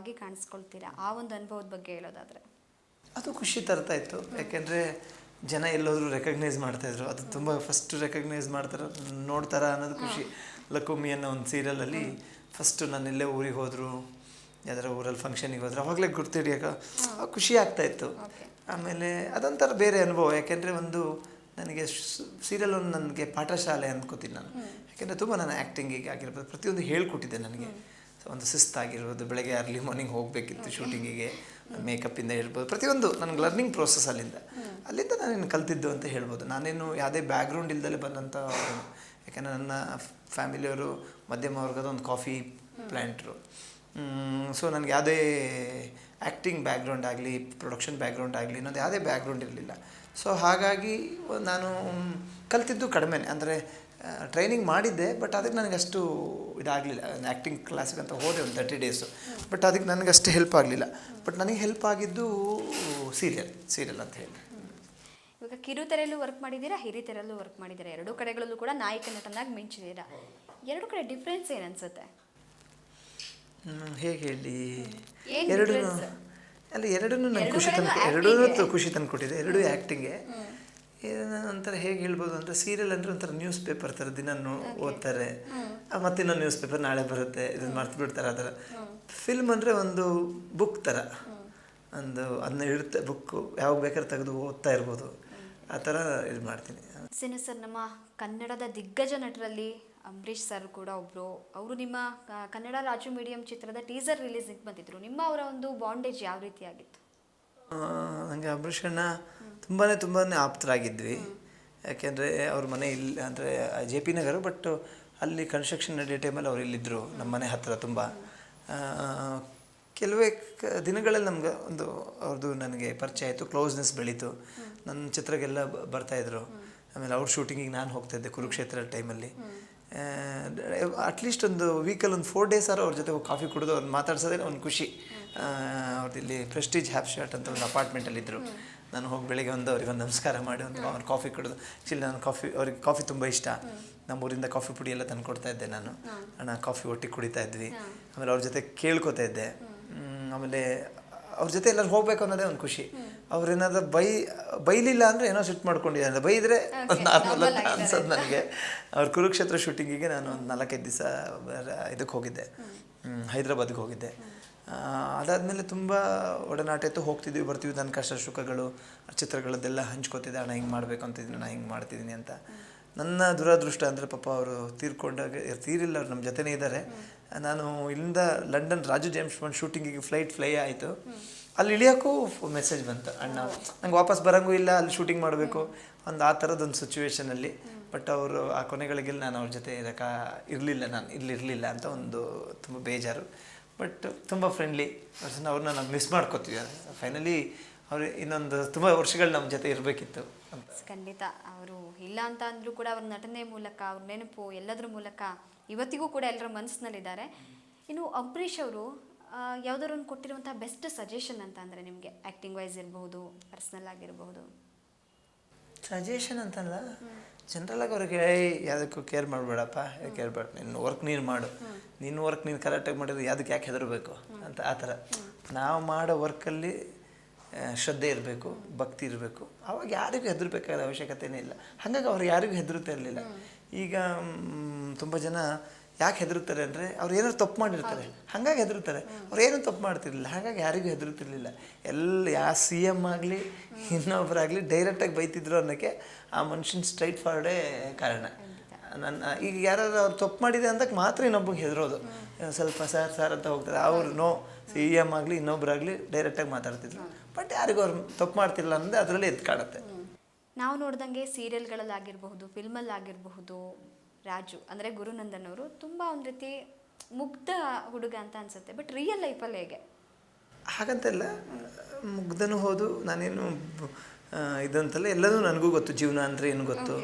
ಆಗಿ ಕಾಣಿಸ್ಕೊಳ್ತೀರಾ? ಆ ಒಂದು ಅನುಭವದ ಬಗ್ಗೆ ಹೇಳೋದಾದ್ರೆ. ಅದು ಖುಷಿ ತರ್ತಾ ಇತ್ತು. ಯಾಕೆಂದರೆ ಜನ ಎಲ್ಲೋದ್ರೂ ರೆಕಗ್ನೈಸ್ ಮಾಡ್ತಾಯಿದ್ರು ಅದು ತುಂಬ ಫಸ್ಟ್ ರೆಕಗ್ನೈಸ್ ಮಾಡ್ತಾರೆ ನೋಡ್ತಾರ ಅನ್ನೋದು ಖುಷಿ. ಲಕುಮಿ ಅನ್ನೋ ಒಂದು ಸೀರಿಯಲಲ್ಲಿ ಫಸ್ಟು ನಾನು ಎಲ್ಲೇ ಊರಿಗೆ ಹೋದರು ಯಾವ್ದಾರ ಊರಲ್ಲಿ ಫಂಕ್ಷನಿಗೆ ಹೋದ್ರೆ ಅವಾಗಲೇ ಗುರ್ತಿಡಿಯೋಕೆ ಖುಷಿ ಆಗ್ತಾಯಿತ್ತು ಇತ್ತು. ಆಮೇಲೆ ಅದೊಂಥರ ಬೇರೆ ಅನುಭವ. ಯಾಕೆಂದರೆ ಒಂದು ನನಗೆ ಸೀರಿಯಲ್ ಒಂದು ನನಗೆ ಪಾಠಶಾಲೆ ಅಂದ್ಕೋತೀನಿ ನಾನು. ಯಾಕೆಂದರೆ ತುಂಬ ನಾನು ಆ್ಯಕ್ಟಿಂಗಿಗೆ ಆಗಿರ್ಬೋದು. ಪ್ರತಿಯೊಂದು ಹೇಳ್ಕೊಟ್ಟಿದ್ದೆ ನನಗೆ. ಒಂದು ಸುಸ್ತಾಗಿರ್ಬೋದು, ಬೆಳಗ್ಗೆ ಅರ್ಲಿ ಮಾರ್ನಿಂಗ್ ಹೋಗಬೇಕಿತ್ತು ಶೂಟಿಂಗಿಗೆ ಮೇಕಪ್ಪಿಂದ ಇರ್ಬೋದು ಪ್ರತಿಯೊಂದು ನನಗೆ ಲರ್ನಿಂಗ್ ಪ್ರೋಸೆಸ್ ಅಲ್ಲಿಂದ. ಅಲ್ಲಿಂದ ನಾನೇನು ಕಲ್ತಿದ್ದು ಅಂತ ಹೇಳ್ಬೋದು. ನಾನೇನು ಯಾವುದೇ ಬ್ಯಾಕ್ಗ್ರೌಂಡ್ ಇಲ್ದಲೇ ಬಂದಂಥ ಯಾಕಂದರೆ ನನ್ನ ಫ್ಯಾಮಿಲಿಯವರು ಮಧ್ಯಮ ವರ್ಗದ ಒಂದು ಕಾಫಿ ಪ್ಲ್ಯಾಂಟ್ರು ಸೊ ನನಗೆ ಯಾವುದೇ ಆ್ಯಕ್ಟಿಂಗ್ ಬ್ಯಾಕ್ಗ್ರೌಂಡ್ ಆಗಲಿ ಪ್ರೊಡಕ್ಷನ್ ಬ್ಯಾಕ್ಗ್ರೌಂಡ್ ಆಗಲಿ ಅನ್ನೋದು ಯಾವುದೇ ಬ್ಯಾಕ್ಗ್ರೌಂಡ್ ಇರಲಿಲ್ಲ. ಸೊ ಹಾಗಾಗಿ, ನಾನು ಕಲ್ತಿದ್ದು ಕಡಿಮೆ ಅಂದರೆ ಟ್ರೈನಿಂಗ್ ಮಾಡಿದ್ದೆ ಬಟ್ ಅದಕ್ಕೆ ನನಗೆ ಅಷ್ಟು ಇದಾಗಲಿಲ್ಲ ಆ್ಯಕ್ಟಿಂಗ್ ಕ್ಲಾಸಿಗೆ ಅಂತ ಹೋದೆ ಒಂದು ತರ್ಟಿ ಡೇಸು ಬಟ್ ಅದಕ್ಕೆ ನನಗೆ ಅಷ್ಟು ಹೆಲ್ಪ್ ಆಗಲಿಲ್ಲ. ಬಟ್ ನನಗೆ ಹೆಲ್ಪ್ ಆಗಿದ್ದು ಸೀರಿಯಲ್ ಸೀರಿಯಲ್ ಅಂತ ಹೇಳಿ. ಇವಾಗ ಕಿರುತೆರೆಯಲ್ಲೂ ವರ್ಕ್ ಮಾಡಿದ್ದೀರಾ ಹಿರಿತೆರೆಯಲ್ಲೂ ವರ್ಕ್ ಮಾಡಿದ್ದೀರಾ? ಎರಡೂ ಕಡೆಗಳಲ್ಲೂ ಕೂಡ ನಾಯಕ ನಟನಾಗಿ ಮಿಂಚಿದ್ದೀರಾ? ಎರಡು ಕಡೆ ಡಿಫ್ರೆನ್ಸ್ ಏನು ಅನಿಸುತ್ತೆ? ಹೇಗೆ ಹೇಳಿ? ಎರಡೂ? ಅಲ್ಲ ಎರಡೂ ನನಗೆ ಖುಷಿ ತಂದು ಎರಡೂ ಖುಷಿ ತಂದು ಕೊಟ್ಟಿದೆ ಎರಡೂ ಆ್ಯಕ್ಟಿಂಗೆ ಒಂಥರ ಹೇಗೆ ಹೇಳ್ಬೋದು ಅಂದರೆ ಸೀರಿಯಲ್ ಅಂದರೆ ಒಂಥರ ನ್ಯೂಸ್ ಪೇಪರ್ ಥರ ದಿನ ಓದ್ತಾರೆ. ಆ, ಮತ್ತೆ ಇನ್ನೊಂದು ನ್ಯೂಸ್ ಪೇಪರ್ ನಾಳೆ ಬರುತ್ತೆ ಇದನ್ನು ಮರ್ತು ಬಿಡ್ತಾರೆ ಆ ಥರ. ಫಿಲ್ಮ್ ಅಂದರೆ ಒಂದು ಬುಕ್ ಥರ. ಒಂದು ಅದನ್ನ ಇಡುತ್ತೆ ಬುಕ್ಕು ಯಾವಾಗ ಬೇಕಾದ್ರೆ ತೆಗೆದು ಓದ್ತಾ ಇರ್ಬೋದು. ಆ ಥರ ಇದು ಮಾಡ್ತೀನಿ. ಸಿನಿ ಸರ್ ನಮ್ಮ ಕನ್ನಡದ ದಿಗ್ಗಜ ನಟರಲ್ಲಿ ಅಂಬರೀಷ್ ಸರ್ ಕೂಡ ಒಬ್ಬರು ಅವರು ನಿಮ್ಮ ಕನ್ನಡ ರಾಜು ಮೀಡಿಯಂ ಚಿತ್ರದ ಟೀಸರ್ ರಿಲೀಸಿಗೆ ಬಂದಿದ್ದರು ನಿಮ್ಮ ಅವರ ಒಂದು ಬಾಂಡೇಜ್ ಯಾವ ರೀತಿಯಾಗಿತ್ತು? ನನಗೆ ಅಂಬರೀಷಣ್ಣ ತುಂಬಾ ತುಂಬಾ ಆಪ್ತರಾಗಿದ್ವಿ. ಯಾಕೆಂದರೆ ಅವ್ರ ಮನೆ ಇಲ್ಲಿ ಅಂದರೆ ಜೆ ಪಿ ನಗರ ಬಟ್ ಅಲ್ಲಿ ಕನ್ಸ್ಟ್ರಕ್ಷನ್ ನಡೆಯೋ ಟೈಮಲ್ಲಿ ಅವ್ರು ಇಲ್ಲಿದ್ದರು ನಮ್ಮ ಮನೆ ಹತ್ತಿರ ತುಂಬ. ಕೆಲವೇ ದಿನಗಳಲ್ಲಿ ನಮ್ಗೆ ಒಂದು ಅವ್ರದ್ದು ನನಗೆ ಪರಿಚಯ ಆಯಿತು ಕ್ಲೋಸ್ನೆಸ್ ಬೆಳೀತು. ನನ್ನ ಚಿತ್ರಗೆಲ್ಲ ಬರ್ತಾಯಿದ್ರು ಆಮೇಲೆ ಅವ್ರ ಶೂಟಿಂಗಿಗೆ ನಾನು ಹೋಗ್ತಾಯಿದ್ದೆ ಕುರುಕ್ಷೇತ್ರ ಟೈಮಲ್ಲಿ ಅಟ್ಲೀಸ್ಟ್ ಒಂದು ವೀಕಲ್ಲಿ ಒಂದು ಫೋರ್ ಡೇಸ್ ಆರು ಅವ್ರ ಜೊತೆ ಕಾಫಿ ಕುಡಿದು ಅವ್ರು ಮಾತಾಡ್ಸೋದೇ ಒಂದು ಖುಷಿ. ಅವ್ರದ್ದು ಇಲ್ಲಿ ಪ್ರೆಸ್ಟೀಜ್ ಹ್ಯಾಪ್ ಶಾಟ್ ಅಂತ ಒಂದು ಅಪಾರ್ಟ್ಮೆಂಟಲ್ಲಿದ್ದರು ನಾನು ಹೋಗಿ ಬೆಳಿಗ್ಗೆ ಒಂದು ಅವ್ರಿಗೆ ಒಂದು ನಮಸ್ಕಾರ ಮಾಡಿ ಒಂದು ಅವ್ರು ಕಾಫಿ ಕುಡಿದು ಆ್ಯಕ್ಚುಲಿ ನಾನು ಕಾಫಿ ಅವ್ರಿಗೆ ಕಾಫಿ ತುಂಬ ಇಷ್ಟ. ನಮ್ಮೂರಿಂದ ಕಾಫಿ ಪುಡಿ ಎಲ್ಲ ತಂದು ಕೊಡ್ತಾ ಇದ್ದೆ ನಾನು. ಅಣ್ಣ ಕಾಫಿ ಒಟ್ಟಿಗೆ ಕುಡಿತಾ ಇದ್ವಿ. ಆಮೇಲೆ ಅವ್ರ ಜೊತೆ ಕೇಳ್ಕೊತಾ ಇದ್ದೆ. ಆಮೇಲೆ ಅವ್ರ ಜೊತೆ ಎಲ್ಲರೂ ಹೋಗ್ಬೇಕು ಅನ್ನೋದೇ ಒಂದು ಖುಷಿ. ಅವ್ರೇನಾದ್ರೂ ಬೈ ಬೈಲಿಲ್ಲ ಅಂದರೆ ಏನೋ ಸಿಟ್ ಮಾಡ್ಕೊಂಡಿದ್ದಾರೆ. ಬೈದರೆ ಒಂದು ನಾರ್ಮಲ್ ಅಂತ ಅನ್ಸೋದು ನನಗೆ. ಅವ್ರ ಕುರುಕ್ಷೇತ್ರ ಶೂಟಿಂಗಿಗೆ ನಾನು ಒಂದು ನಾಲ್ಕೈದು ದಿವಸ ಇದಕ್ಕೆ ಹೋಗಿದ್ದೆ. ಹೈದ್ರಾಬಾದ್ಗೆ ಹೋಗಿದ್ದೆ. ಅದಾದಮೇಲೆ ತುಂಬ ಒಡನಾಟ ಇತ್ತು ಹೋಗ್ತಿದ್ವಿ ಬರ್ತೀವಿ ನನ್ನ ಕಷ್ಟ ಸುಖಗಳು ಚಿತ್ರಗಳದ್ದೆಲ್ಲ ಹಂಚ್ಕೋತಿದ್ದೆ, ಅಣ್ಣ ಹಿಂಗೆ ಮಾಡಬೇಕು ಅಂತಿದ್ದೀನಿ ನಾನು ಹಿಂಗೆ ಮಾಡ್ತಿದ್ದೀನಿ ಅಂತ. ನನ್ನ ದುರಾದೃಷ್ಟ ಅಂದರೆ ಪಾಪ ಅವರು ತೀರ್ಕೊಂಡಾಗ, ತೀರಿಲ್ಲ ಅವ್ರು ನಮ್ಮ ಜೊತೆನೇ ಇದ್ದಾರೆ. ನಾನು ಇಲ್ಲಿಂದ ಲಂಡನ್ ರಾಜು ಜೇಮ್ಸ್ ಬಾಂಡ್ ಶೂಟಿಂಗಿಗೆ ಫ್ಲೈಟ್ ಫ್ಲೈ ಆಯಿತು. ಅಲ್ಲಿ ಇಳಿಯೋಕ್ಕೂ ಮೆಸೇಜ್ ಬಂತು, ಅಣ್ಣ, ನಂಗೆ ವಾಪಸ್ ಬರೋಂಗೂ ಇಲ್ಲ, ಅಲ್ಲಿ ಶೂಟಿಂಗ್ ಮಾಡಬೇಕು. ಒಂದು ಆ ಥರದೊಂದು ಸಿಚುವೇಶನಲ್ಲಿ ಬಟ್ ಅವರು ಆ ಕೊನೆಗಳಿಗೆಲ್ಲ ನಾನು ಅವ್ರ ಜೊತೆ ಇರೋಕೆ, ಇರಲಿಲ್ಲ, ನಾನು ಇಲ್ಲಿ ಇರಲಿಲ್ಲ ಅಂತ ಒಂದು ತುಂಬ ಬೇಜಾರು. ಬಟ್ ತುಂಬ ಫ್ರೆಂಡ್ಲಿ ಪರ್ಸನ್ ಅವ್ರನ್ನ ನಾವು ಮಿಸ್ ಮಾಡ್ಕೋತೀವಿ ಫೈನಲಿ ಅವರು ಇನ್ನೊಂದು ತುಂಬ ವರ್ಷಗಳು ನಮ್ಮ ಜೊತೆ ಇರಬೇಕಿತ್ತು ಖಂಡಿತ. ಅವರು ಇಲ್ಲ ಅಂತ ಅಂದರೂ ಕೂಡ ಅವ್ರ ನಟನೆ ಮೂಲಕ, ಅವ್ರ ನೆನಪು ಎಲ್ಲದರ ಮೂಲಕ ಇವತ್ತಿಗೂ ಕೂಡ ಎಲ್ಲರ ಮನಸ್ಸಿನಲ್ಲಿದ್ದಾರೆ. ಇನ್ನು ಅಂಬರೀಷ್ ಅವರು ಯಾವುದಾದ್ರು ಒಂದು ಕೊಟ್ಟಿರುವಂಥ ಬೆಸ್ಟ್ ಸಜೆಷನ್ ಅಂತ ಅಂದರೆ ನಿಮಗೆ ಆ್ಯಕ್ಟಿಂಗ್ ವೈಸ್ ಇರಬಹುದು ಪರ್ಸ್ನಲ್ ಆಗಿರಬಹುದು ಸಜೆಷನ್ ಅಂತಲ್ಲ ಜನರಲ್ ಆಗಿ ಅವ್ರಿಗೆ ಯಾವುದಕ್ಕೂ ಕೇರ್ ಮಾಡಬೇಡಪ್ಪ ಕೇರ್ ಬೇಡ, ನಿನ್ನ ವರ್ಕ್ ನೀನು ಮಾಡು, ನಿನ್ನ ವರ್ಕ್ ನೀನು ಕರೆಕ್ಟಾಗಿ ಮಾಡಿದ್ರೆ ಯಾವುದಕ್ಕೆ ಯಾಕೆ ಹೆದರಬೇಕು? ಅಂತ ಆ ಥರ. ನಾವು ಮಾಡೋ ವರ್ಕಲ್ಲಿ ಶ್ರದ್ಧೆ ಇರಬೇಕು, ಭಕ್ತಿ ಇರಬೇಕು. ಅವಾಗ ಯಾರಿಗೂ ಹೆದರ್ಬೇಕಾದ ಅವಶ್ಯಕತೆನೇ ಇಲ್ಲ. ಹಾಗಾಗಿ ಅವ್ರು ಯಾರಿಗೂ ಹೆದರುತ್ತಾ ಇರಲಿಲ್ಲ. ಈಗ ತುಂಬ ಜನ ಯಾಕೆ ಹೆದರುತ್ತಾರೆ ಅಂದರೆ ಅವ್ರು ಏನಾದ್ರು ತಪ್ಪು ಮಾಡಿರ್ತಾರೆ. ಹಾಗಾಗಿ ಹೆದರುತ್ತಾರೆ. ಅವ್ರು ಏನೂ ತಪ್ಪು ಮಾಡ್ತಿರ್ಲಿಲ್ಲ. ಹಾಗಾಗಿ ಯಾರಿಗೂ ಹೆದರುತ್ತಿರಲಿಲ್ಲ. ಎಲ್ಲ ಯಾವ ಸಿ ಎಂ ಆಗಲಿ ಇನ್ನೊಬ್ಬರಾಗಲಿ ಡೈರೆಕ್ಟಾಗಿ ಬೈತಿದ್ರು ಅನ್ನೋಕ್ಕೆ ಆ ಮನುಷ್ಯನ ಸ್ಟ್ರೈಟ್ ಫಾರ್ವರ್ಡೇ ಕಾರಣ. ನನ್ನ ಈಗ ಯಾರಾದ್ರು ಅವ್ರು ತಪ್ಪು ಮಾಡಿದೆ ಅಂದಕ್ಕೆ ಮಾತ್ರ ಇನ್ನೊಬ್ಬಗೆ ಹೆದರೋದು. ಸ್ವಲ್ಪ ಸಾರ್ ಸಾರ್ ಅಂತ ಹೋಗ್ತಾರೆ ಅವ್ರು ನೋ ಸಿ ಎಂ ಆಗಲಿ ಇನ್ನೊಬ್ಬರಾಗಲಿ ಡೈರೆಕ್ಟಾಗಿ ಮಾತಾಡ್ತಿದ್ರು. ಬಟ್ ಯಾರಿಗೂ ಅವ್ರು ತಪ್ಪು ಮಾಡ್ತಿಲ್ಲ ಅಂದರೆ ಅದರಲ್ಲಿ ಎದ್ದು ಕಾಣುತ್ತೆ. ನಾವು ನೋಡ್ದಂಗೆ ಸೀರಿಯಲ್ಗಳಲ್ಲಾಗಿರಬಹುದು ಫಿಲ್ಮಲ್ಲಾಗಿರಬಹುದು ರಾಜು ಅಂದರೆ ಗುರುನಂದನ್ ಅವರು ತುಂಬ ಒಂದು ರೀತಿ ಮುಗ್ಧ ಹುಡುಗ ಅಂತ ಅನ್ಸುತ್ತೆ. ಬಟ್ ರಿಯಲ್ ಲೈಫಲ್ಲಿ ಹೇಗೆ? ಹಾಗಂತಲ್ಲ ಮುಗ್ಧನೂ ಹೋದು ನಾನೇನು ಇದಂತಲ್ಲ ಎಲ್ಲದೂ ನನಗೂ ಗೊತ್ತು. ಜೀವನ ಅಂದರೆ ಏನು ಗೊತ್ತು.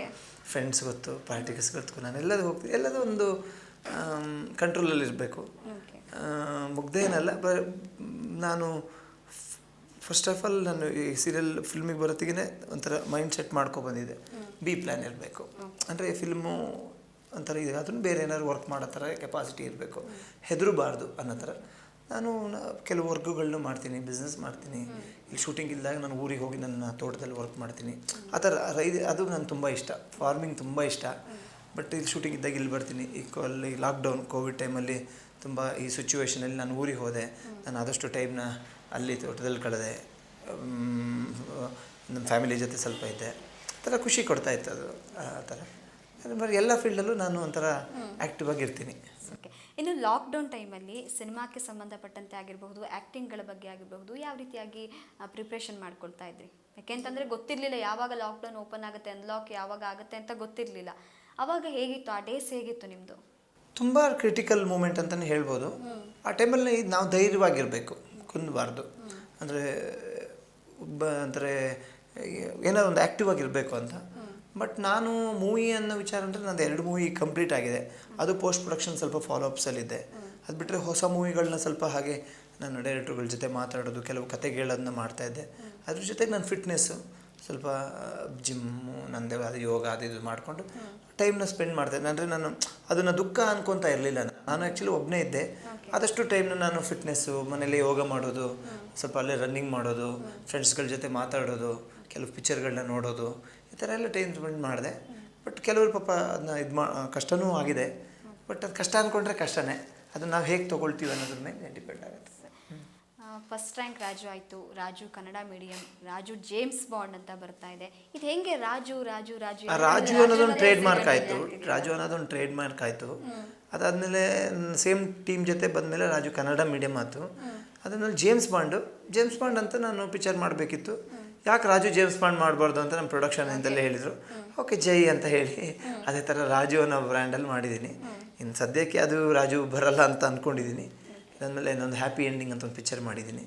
ಫ್ರೆಂಡ್ಸ್ ಗೊತ್ತು ಪಾರ್ಟಿಗಸ್ ಗೊತ್ತು ನಾನು ಎಲ್ಲದೂ ಹೋಗ್ತೀನಿ. ಎಲ್ಲದೂ ಒಂದು ಕಂಟ್ರೋಲಲ್ಲಿ ಇರಬೇಕು. ಮುಗ್ಧ ಏನಲ್ಲ ಬ ನಾನು ಫಸ್ಟ್ ಆಫ್ ಆಲ್ ನಾನು ಈ ಸೀರಿಯಲ್ ಫಿಲ್ಮಿಗೆ ಬರೋತ್ತಿಗೆ ಒಂಥರ ಮೈಂಡ್ ಸೆಟ್ ಮಾಡ್ಕೊ ಬಂದಿದ್ದೆ. ಬಿ ಪ್ಲ್ಯಾನ್ ಇರಬೇಕು. ಅಂದರೆ ಫಿಲ್ಮು ಒಂಥರ ಇದೆ ಅದನ್ನು ಬೇರೆ ಏನಾದ್ರು ವರ್ಕ್ ಮಾಡೋ ಥರ ಕೆಪಾಸಿಟಿ ಇರಬೇಕು. ಹೆದರಬಾರ್ದು ಅನ್ನೋ ಥರ. ನಾನು ಕೆಲವು ವರ್ಕ್ಗಳನ್ನೂ ಮಾಡ್ತೀನಿ ಬಿಸ್ನೆಸ್ ಮಾಡ್ತೀನಿ. ಇಲ್ಲಿ ಶೂಟಿಂಗ್ ಇದ್ದಾಗ ನಾನು ಊರಿಗೆ ಹೋಗಿ ನನ್ನ ತೋಟದಲ್ಲಿ ವರ್ಕ್ ಮಾಡ್ತೀನಿ. ಆ ಥರ ರೈ ಅದು ನನಗೆ ತುಂಬ ಇಷ್ಟ. ಫಾರ್ಮಿಂಗ್ ತುಂಬ ಇಷ್ಟ. ಬಟ್ ಇಲ್ಲಿ ಶೂಟಿಂಗ್ ಇದ್ದಾಗ ಇಲ್ಲಿ ಬರ್ತೀನಿ. ಈ ಅಲ್ಲಿ ಲಾಕ್ಡೌನ್ ಕೋವಿಡ್ ಟೈಮಲ್ಲಿ ತುಂಬ ಈ ಸಿಚುವೇಷನಲ್ಲಿ ನಾನು ಊರಿಗೆ ಹೋದೆ. ನಾನು ಆದಷ್ಟು ಟೈಮ್ನ ಅಲ್ಲಿ ತೋಟದಲ್ಲಿ ಕಳೆದೆ. ನಮ್ಮ ಫ್ಯಾಮಿಲಿ ಜೊತೆ ಸ್ವಲ್ಪ ಇದ್ದೆ. ಆ ಥರ ಖುಷಿ ಕೊಡ್ತಾಯಿತ್ತು ಅದು ಆ ಥರ. ಬರೀ ಎಲ್ಲ ಫೀಲ್ಡಲ್ಲೂ ನಾನು ಒಂಥರ ಆ್ಯಕ್ಟಿವ್ ಆಗಿರ್ತೀನಿ. ಓಕೆ ಇನ್ನು ಲಾಕ್ಡೌನ್ ಟೈಮಲ್ಲಿ ಸಿನಿಮಾಕ್ಕೆ ಸಂಬಂಧಪಟ್ಟಂತೆ ಆಗಿರಬಹುದು ಆ್ಯಕ್ಟಿಂಗ್ಗಳ ಬಗ್ಗೆ ಆಗಿರಬಹುದು ಯಾವ ರೀತಿಯಾಗಿ ಪ್ರಿಪ್ರೇಷನ್ ಮಾಡ್ಕೊಳ್ತಾ ಇದ್ರಿ? ಯಾಕೆಂತಂದರೆ ಗೊತ್ತಿರಲಿಲ್ಲ ಯಾವಾಗ ಲಾಕ್ಡೌನ್ ಓಪನ್ ಆಗುತ್ತೆ ಅನ್ಲಾಕ್ ಯಾವಾಗ ಆಗುತ್ತೆ ಅಂತ ಗೊತ್ತಿರಲಿಲ್ಲ. ಅವಾಗ ಹೇಗಿತ್ತು? ಆ ಡೇಸ್ ಹೇಗಿತ್ತು ನಿಮ್ಮದು ತುಂಬ ಕ್ರಿಟಿಕಲ್ ಮೂಮೆಂಟ್ ಅಂತಲೇ ಹೇಳ್ಬೋದು. ಆ ಟೈಮಲ್ಲಿ ನಾವು ಧೈರ್ಯವಾಗಿರಬೇಕು ಕುಂದಬಾರ್ದು. ಅಂದರೆ ಒಬ್ಬ ಅಂದರೆ ಏನಾದ್ರು ಒಂದು ಆ್ಯಕ್ಟಿವ್ ಆಗಿರಬೇಕು ಅಂತ. ಬಟ್ ನಾನು ಮೂವಿ ಅನ್ನೋ ವಿಚಾರ ಅಂದರೆ ನಂದು ಎರಡು ಮೂವಿ ಕಂಪ್ಲೀಟ್ ಆಗಿದೆ. ಅದು ಪೋಸ್ಟ್ ಪ್ರೊಡಕ್ಷನ್ ಸ್ವಲ್ಪ ಫಾಲೋ ಅಪ್ಸಲ್ಲಿದೆ ಅದು ಬಿಟ್ಟರೆ ಹೊಸ ಮೂವಿಗಳನ್ನ ಸ್ವಲ್ಪ ಹಾಗೆ ನಾನು ಡೈರೆಕ್ಟ್ರುಗಳ ಜೊತೆ ಮಾತಾಡೋದು ಕೆಲವು ಕತೆಗಳನ್ನ ಮಾಡ್ತಾಯಿದ್ದೆ ಅದ್ರ ಜೊತೆಗೆ ನನ್ನ ಫಿಟ್ನೆಸ್ಸು ಸ್ವಲ್ಪ ಜಿಮ್ಮು ನಂದೇ ಅದು ಯೋಗ ಅದು ಇದು ಮಾಡಿಕೊಂಡು ಟೈಮ್ನ ಸ್ಪೆಂಡ್ ಮಾಡ್ತಾಯಿದ್ದೆ ಅಂದರೆ ನಾನು ಅದನ್ನು ದುಃಖ ಅನ್ಕೊತಾ ಇರಲಿಲ್ಲ ನಾನು. ಆ್ಯಕ್ಚುಲಿ ಒಬ್ಬನೇ ಇದ್ದೆ. ಆದಷ್ಟು ಟೈಮ್ನ ನಾನು ಫಿಟ್ನೆಸ್ಸು ಮನೇಲಿ ಯೋಗ ಮಾಡೋದು ಸ್ವಲ್ಪ ಅಲ್ಲೇ ರನ್ನಿಂಗ್ ಮಾಡೋದು ಫ್ರೆಂಡ್ಸ್ಗಳ ಜೊತೆ ಮಾತಾಡೋದು ಕೆಲವು ಪಿಕ್ಚರ್ಗಳನ್ನ ನೋಡೋದು ಈ ಥರ ಎಲ್ಲ ಟೈಮ್ ಸ್ಪೆಂಡ್ ಮಾಡಿದೆ. ಬಟ್ ಕೆಲವರು ಪಾಪ ಅದನ್ನ ಇದು ಮಾ ಕಷ್ಟನೂ ಆಗಿದೆ. ಬಟ್ ಅದು ಕಷ್ಟ ಅಂದ್ಕೊಂಡ್ರೆ ಕಷ್ಟನೇ. ಅದನ್ನು ನಾವು ಹೇಗೆ ತೊಗೊಳ್ತೀವಿ ಅನ್ನೋದ್ರ ಮೇಲೆ ಡಿಪೆಂಡ್ ಆಗುತ್ತೆ. ಫಸ್ಟ್ ರ್ಯಾಂಕ್ ರಾಜು ಆಯಿತು. Raju Kannada medium Raju James Bond ಅಂತ ಬರ್ತಾ ಇದೆ. ಇದು ಹೆಂಗೆ ರಾಜು ರಾಜು ರಾಜು ರಾಜು ಅನ್ನೋದೊಂದು ಟ್ರೇಡ್ ಮಾರ್ಕ್ ಆಯಿತು. ರಾಜು ಅನ್ನೋದೊಂದು ಟ್ರೇಡ್ ಮಾರ್ಕ್ ಆಯಿತು ಅದಾದಮೇಲೆ ಸೇಮ್ ಟೀಮ್ ಜೊತೆ ಬಂದಮೇಲೆ ರಾಜು ಕನ್ನಡ ಮೀಡಿಯಂ ಆಯಿತು. ಅದಾದ್ಮೇಲೆ ಜೇಮ್ಸ್ ಬಾಂಡು ಜೇಮ್ಸ್ ಬಾಂಡ್ ಅಂತ ನಾನು ಪಿಕ್ಚರ್ ಮಾಡಬೇಕಿತ್ತು. ಯಾಕೆ ರಾಜು ಜೇಮ್ಸ್ ಬಾಂಡ್ ಮಾಡಬಾರ್ದು ಅಂತ ನಮ್ಮ ಪ್ರೊಡಕ್ಷನ್ ಅಂತಲ್ಲೇ ಹೇಳಿದರು. ಓಕೆ ಜೈ ಅಂತ ಹೇಳಿ. ಅದೇ ಥರ ರಾಜು ಅನ್ನೋ ಬ್ರ್ಯಾಂಡಲ್ಲಿ ಮಾಡಿದ್ದೀನಿ ಇನ್ನು ಸದ್ಯಕ್ಕೆ ಅದು ರಾಜು ಬರಲ್ಲ ಅಂತ ಅಂದ್ಕೊಂಡಿದ್ದೀನಿ ಇದಾದಮೇಲೆ ಇನ್ನೊಂದು ಹ್ಯಾಪಿ ಎಂಡಿಂಗ್ ಅಂತ ಒಂದು ಪಿಕ್ಚರ್ ಮಾಡಿದ್ದೀನಿ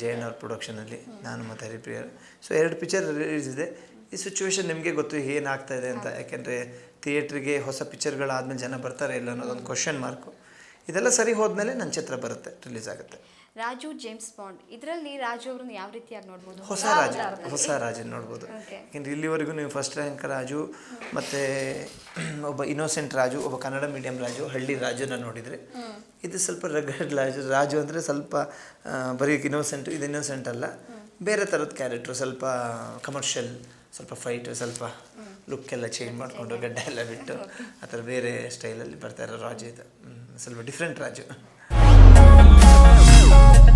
ಜೈ ಅನ್ನೋ ಅವ್ರ ಪ್ರೊಡಕ್ಷನಲ್ಲಿ ನಾನು ಮತ್ತು ಹರಿಪ್ರಿಯರ್ ಸೊ ಎರಡು ಪಿಕ್ಚರ್ ರಿಲೀಸ್ ಇದೆ. ಈ ಸಿಚುವೇಶನ್ ನಿಮಗೆ ಗೊತ್ತು ಏನಾಗ್ತಾ ಇದೆ ಅಂತ. ಯಾಕೆಂದರೆ ಥಿಯೇಟ್ರಿಗೆ ಹೊಸ ಪಿಕ್ಚರ್ಗಳಾದಮೇಲೆ ಜನ ಬರ್ತಾರೆ ಇಲ್ಲ ಅನ್ನೋದೊಂದು ಕ್ವಶನ್ ಮಾರ್ಕು ಇದೆಲ್ಲ ಸರಿ ಹೋದ್ಮೇಲೆ ನನ್ನ ಚಿತ್ರ ಬರುತ್ತೆ ರಿಲೀಸ್ ಆಗುತ್ತೆ. Raju James Bond. ಇದರಲ್ಲಿ ರಾಜು ಅವ್ರನ್ನ ಯಾವ ರೀತಿಯಾಗಿ ನೋಡ್ಬೋದು? ಹೊಸ ರಾಜ. ಹೊಸ ರಾಜನ್ ನೋಡ್ಬೋದು. ಯಾಕೆಂದ್ರೆ ಇಲ್ಲಿವರೆಗೂ ನೀವು ಫಸ್ಟ್ ರ್ಯಾಂಕ್ ರಾಜು ಮತ್ತು ಒಬ್ಬ ಇನ್ನೋಸೆಂಟ್ ರಾಜು ಒಬ್ಬ ಕನ್ನಡ ಮೀಡಿಯಂ ರಾಜು ಹಳ್ಳಿ ರಾಜನ ನೋಡಿದರೆ ಇದು ಸ್ವಲ್ಪ ರಗಡ್ ರಾಜು ರಾಜು ಅಂದರೆ ಸ್ವಲ್ಪ ಬರೀ ಇನ್ನೋಸೆಂಟ್ ಇದು ಇನ್ನೋಸೆಂಟ್ ಅಲ್ಲ. ಬೇರೆ ಥರದ ಕ್ಯಾರೆಕ್ಟ್ರು ಸ್ವಲ್ಪ ಕಮರ್ಷಿಯಲ್ ಸ್ವಲ್ಪ ಫೈಟ್ ಸ್ವಲ್ಪ ಲುಕ್ ಎಲ್ಲ ಚೇಂಜ್ ಮಾಡಿಕೊಂಡು ಗಡ್ಡ ಎಲ್ಲ ಬಿಟ್ಟು ಆ ಥರ ಬೇರೆ ಸ್ಟೈಲಲ್ಲಿ ಬರ್ತಾ ಇರೋ ರಾಜು ಇದು. ಸ್ವಲ್ಪ ಡಿಫ್ರೆಂಟ್ ರಾಜು. Música